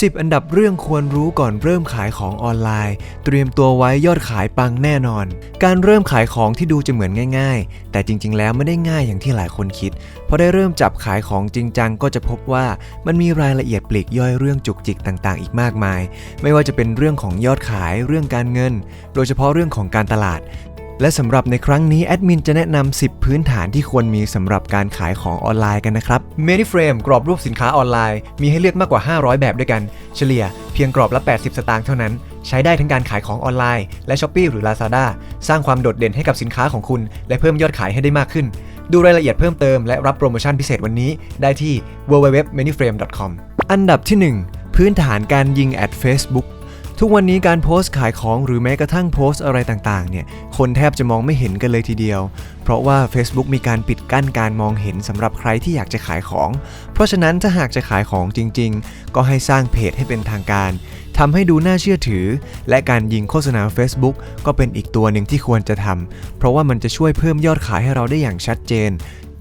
10 อันดับเรื่องควรรู้ก่อนเริ่มขายของออนไลน์ เตรียมตัวไว้ยอดขายปังแน่นอน การเริ่มขายของที่ดูจะเหมือนง่าย ๆ แต่จริง ๆ แล้วไม่ได้ง่ายอย่างที่หลายคนคิดพอได้เริ่มจับขายของจริงจังก็จะพบว่ามันมีรายละเอียดปลีกย่อยเรื่องจุกจิกต่างๆ อีกมากมาย ไม่ว่าจะเป็นเรื่องของยอดขายเรื่องการเงิน โดยเฉพาะเรื่องของการตลาด และสำหรับในครั้งนี้แอดมินจะแนะนำ 10 พื้นฐานที่ควรมีสำหรับการขายของออนไลน์กันนะครับ m e d i f r a m e กรอบรูปสินค้าออนไลน์ มีให้เลือกมากกว่า 500 แบบด้วยกัน เฉลี่ยเพียงกรอบละ 80 สตางค์เท่านั้น ใช้ได้ทั้งการขายของออนไลน์ และ s h อ p e e หรือ Lazada สร้างความโดดเด่นให้กับสินค้าของคุณ และเพิ่มยอดขายให้ได้มากขึ้น ดูรายละเอียดเพิ่มเติมและรับโปรโมชั่นพิเศษวันนี้ ได้ที่ www.maniframe.com อันดับที่ 1 พื้นฐานการยิงแอด Facebook ทุกวันนี้การโพสต์ขายของหรือแม้กระทั่งโพสต์อะไรต่างๆ เนี่ย คนแทบจะมองไม่เห็นกันเลยทีเดียว เพราะว่า Facebook มีการปิดกั้นการมองเห็นสำหรับใครที่อยากจะขายของ เพราะฉะนั้นถ้าหากจะขายของจริง ๆ ก็ให้สร้างเพจให้เป็นทางการทำให้ดูน่าเชื่อถือ และการยิงโฆษณา Facebook ก็เป็นอีกตัวหนึ่งที่ควรจะทำเพราะว่ามันจะช่วยเพิ่มยอดขายให้เราได้อย่างชัดเจน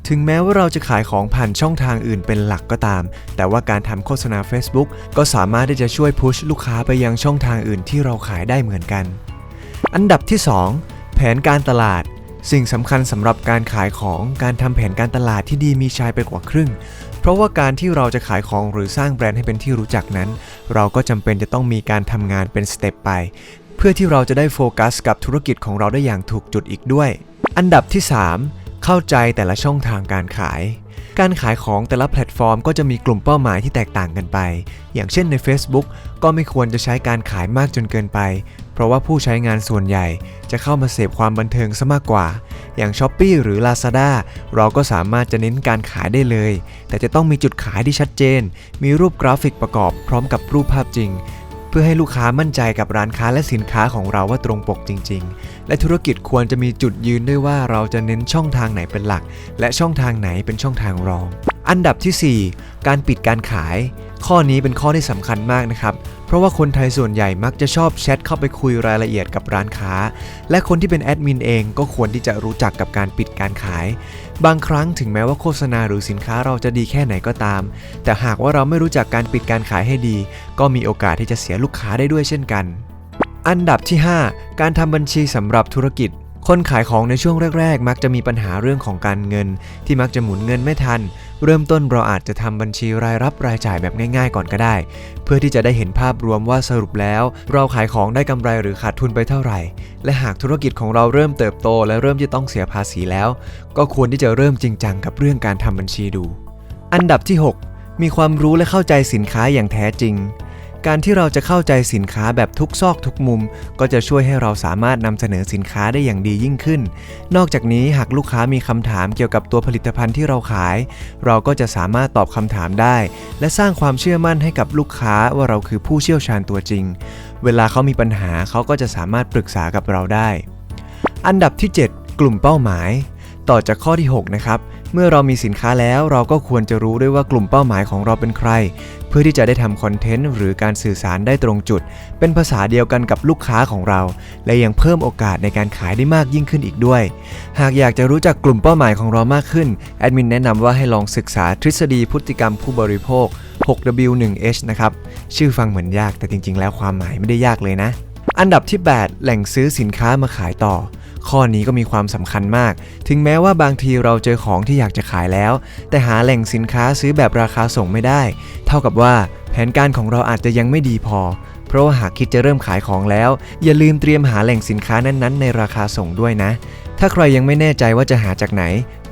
ถึงแม้ว่าเราจะขายของผ่านช่องทางอื่นเป็นหลักก็ตาม แต่ว่าการทำโฆษณา Facebook ก็สามารถที่จะช่วยพุชลูกค้าไปยังช่องทางอื่นที่เราขายได้เหมือนกัน อันดับที่ 2 แผนการตลาด สิ่งสำคัญสำหรับการขายของการทำแผนการตลาดที่ดีมีชายไปกว่าครึ่ง เพราะว่าการที่เราจะขายของหรือสร้างแบรนด์ให้เป็นที่รู้จักนั้น เราก็จำเป็นจะต้องมีการทำงานเป็นสเต็ปไป เพื่อที่เราจะได้โฟกัสกับธุรกิจของเราได้อย่างถูกจุดอีกด้วย อันดับที่ 3 เข้าใจแต่ละช่องทางการขาย การขายของแต่ละแพลตฟอร์มก็จะมีกลุ่มเป้าหมายที่แตกต่างกันไป อย่างเช่นใน Facebook ก็ไม่ควรจะใช้การขายมากจนเกินไป เพราะว่าผู้ใช้งานส่วนใหญ่จะเข้ามาเสพความบันเทิงซะมากกว่า อย่าง s h อ p e e หรือ Lazada เราก็สามารถจะเน้นการขายได้เลย แต่จะต้องมีจุดขายที่ชัดเจน มีรูปกราฟิกประกอบพร้อมกับรูปภาพจริง พื่อให้ลูกค้ามั่นใจกับร้านค้าและสินค้าของเราว่าตรงปกจริง ๆ และธุรกิจควรจะมีจุดยืนด้วยว่าเราจะเน้นช่องทางไหนเป็นหลัก และช่องทางไหนเป็นช่องทางรอง อันดับทีสี่ 4 การปิดการขาย ข้อนี้เป็นข้อที่สำคัญมากนะครับ เพราะว่าคนไทยส่วนใหญ่มักจะชอบแชทเข้าไปคุยรายละเอียดกับร้านค้า และคนที่เป็นแอดมินเองก็ควรที่จะรู้จักกับการปิดการขาย บางครั้งถึงแม้ว่าโฆษณาหรือสินค้าเราจะดีแค่ไหนก็ตาม แต่หากว่าเราไม่รู้จักการปิดการขายให้ดี ก็มีโอกาสที่จะเสียลูกค้าได้ด้วยเช่นกัน อันดับที่ 5 การทำบัญชีสำหรับธุรกิจคนขายของในช่วงแรก ๆ มักจะมีปัญหาเรื่องของการเงิน ที่มักจะหมุนเงินไม่ทัน เริ่มต้นเราอาจจะทำบัญชีรายรับรายจ่ายแบบง่าย ๆ ก่อนก็ได้ เพื่อที่จะได้เห็นภาพรวมว่าสรุปแล้ว เราขายของได้กำไรหรือขาดทุนไปเท่าไหร่ และหากธุรกิจของเราเริ่มเติบโต และเริ่มจะต้องเสียภาษีแล้ว ก็ควรที่จะเริ่มจริงจังกับเรื่องการทำบัญชีดู อันดับที่ 6 มีความรู้และเข้าใจสินค้าอย่างแท้จริง การที่เราจะเข้าใจสินค้าแบบทุกซอกทุกมุม ก็จะช่วยให้เราสามารถนำเสนอสินค้าได้อย่างดียิ่งขึ้น นอกจากนี้หากลูกค้ามีคำถามเกี่ยวกับตัวผลิตภัณฑ์ที่เราขาย เราก็จะสามารถตอบคำถามได้ และสร้างความเชื่อมั่นให้กับลูกค้าว่าเราคือผู้เชี่ยวชาญตัวจริง เวลาเขามีปัญหาเขาก็จะสามารถปรึกษากับเราได้ อันดับที่ 7 กลุ่มเป้าหมาย ต่อจากข้อที่ 6 นะครับ เมื่อเรามีสินค้าแล้วเราก็ควรจะรู้ด้วยว่ากลุ่มเป้าหมายของเราเป็นใคร เพื่อที่จะได้ทำคอนเทนต์หรือการสื่อสารได้ตรงจุด เป็นภาษาเดียวกันกับลูกค้าของเรา และยังเพิ่มโอกาสในการขายได้มากยิ่งขึ้นอีกด้วย หากอยากจะรู้จักกลุ่มเป้าหมายของเรามากขึ้นแอดมินแนะนำว่าให้ลองศึกษาทฤษฎีพฤติกรรมผู้บริโภค 6W1H นะครับชื่อฟังเหมือนยากแต่จริง ๆ แล้วความหมายไม่ได้ยากเลยนะ อันดับที่ 8 แหล่งซื้อสินค้ามาขายต่อ ข้อนี้ก็มีความสำคัญมาก ถึงแม้ว่าบางทีเราเจอของที่อยากจะขายแล้ว แต่หาแหล่งสินค้าซื้อแบบราคาส่งไม่ได้ เท่ากับว่าแผนการของเราอาจจะยังไม่ดีพอ เพราะว่าหากคิดจะเริ่มขายของแล้ว อย่าลืมเตรียมหาแหล่งสินค้านั้นๆ ในราคาส่งด้วยนะถ้าใครยังไม่แน่ใจว่าจะหาจากไหน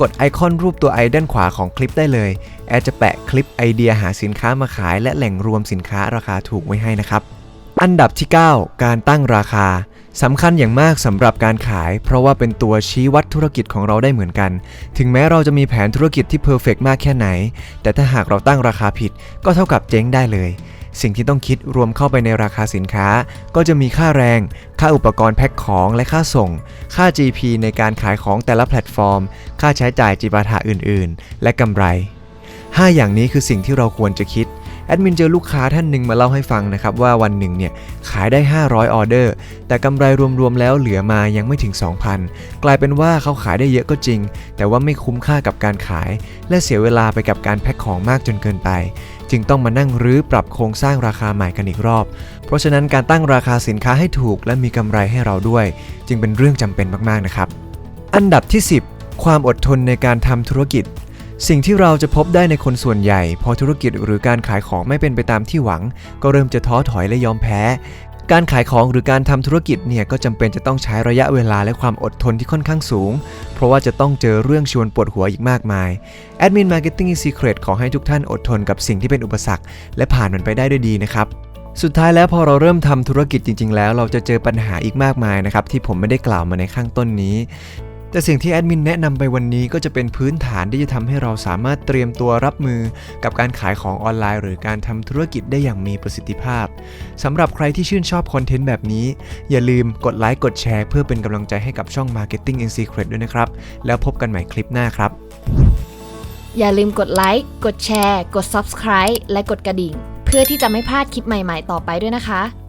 กดไอคอนรูปตัวไอด้านขวาของคลิปได้เลย แอดจะแปะคลิปไอเดียหาสินค้ามาขายและแหล่งรวมสินค้าราคาถูกไว้ให้นะครับ อันดับที่ 9 การตั้งราคาสำคัญอย่างมากสำหรับการขาย เพราะว่าเป็นตัวชี้วัดธุรกิจของเราได้เหมือนกัน ถึงแม้เราจะมีแผนธุรกิจที่เพอร์เฟกมากแค่ไหน แต่ถ้าหากเราตั้งราคาผิด ก็เท่ากับเจ๊งได้เลย สิ่งที่ต้องคิดรวมเข้าไปในราคาสินค้า ก็จะมีค่าแรง ค่าอุปกรณ์แพ็คของและค่าส่ง ค่า GP ในการขายของแต่ละแพลตฟอร์ม ค่าใช้จ่ายจิปาถะอื่นๆ และกำไร 5 อย่างนี้คือสิ่งที่เราควรจะคิด แอดมินเจอลูกค้าท่านหนึ่งมาเล่าให้ฟังนะครับว่าวันหนึ่งเนี่ยขายได้ 500 ออเดอร์ แต่กำไรรวมๆแล้วเหลือมายังไม่ถึง 2,000 กลายเป็นว่าเขาขายได้เยอะก็จริง แต่ว่าไม่คุ้มค่ากับการขาย และเสียเวลาไปกับการแพ็คของมากจนเกินไป จึงต้องมานั่งรื้อปรับโครงสร้างราคาใหม่กันอีกรอบ เพราะฉะนั้นการตั้งราคาสินค้าให้ถูก และมีกำไรให้เราด้วย จึงเป็นเรื่องจำเป็นมากๆนะครับ อันดับที่ 10 ความอดทนในการทำธุรกิจ สิ่งที่เราจะพบได้ในคนส่วนใหญ่ พอธุรกิจหรือการขายของไม่เป็นไปตามที่หวัง ก็เริ่มจะท้อถอยและยอมแพ้ การขายของหรือการทำธุรกิจเนี่ยก็จำเป็นจะต้องใช้ระยะเวลาและความอดทนที่ค่อนข้างสูง เพราะว่าจะต้องเจอเรื่องชวนปวดหัวอีกมากมาย Admin Marketing Secret ขอให้ทุกท่านอดทนกับสิ่งที่เป็นอุปสรรค และผ่านมันไปได้ด้วยดีนะครับสุดท้ายแล้วพอเราเริ่มทำธุรกิจจริง ๆ แล้ว เราจะเจอปัญหาอีกมากมายนะครับที่ผมไม่ได้กล่าวมาในข้างต้นนี้ แต่สิ่งที่แอดมินแนะนำไปวันนี้ก็จะเป็นพื้นฐานที่จะทำให้เราสามารถเตรียมตัวรับมือกับการขายของออนไลน์ หรือการทำธุรกิจได้อย่างมีประสิทธิภาพสำหรับใครที่ชื่นชอบคอนเทนต์แบบนี้ อย่าลืมกดไลค์กดแชร์เพื่อเป็นกำลังใจให้กับช่อง Marketing in Secret ด้วยนะครับ แล้วพบกันใหม่คลิปหน้าครับ อย่าลืมกดไลค์กดแชร์ กด Subscribe และกดกระดิ่ง เพื่อที่จะไม่พลาดคลิปใหม่ ๆ ต่อไปด้วยนะคะ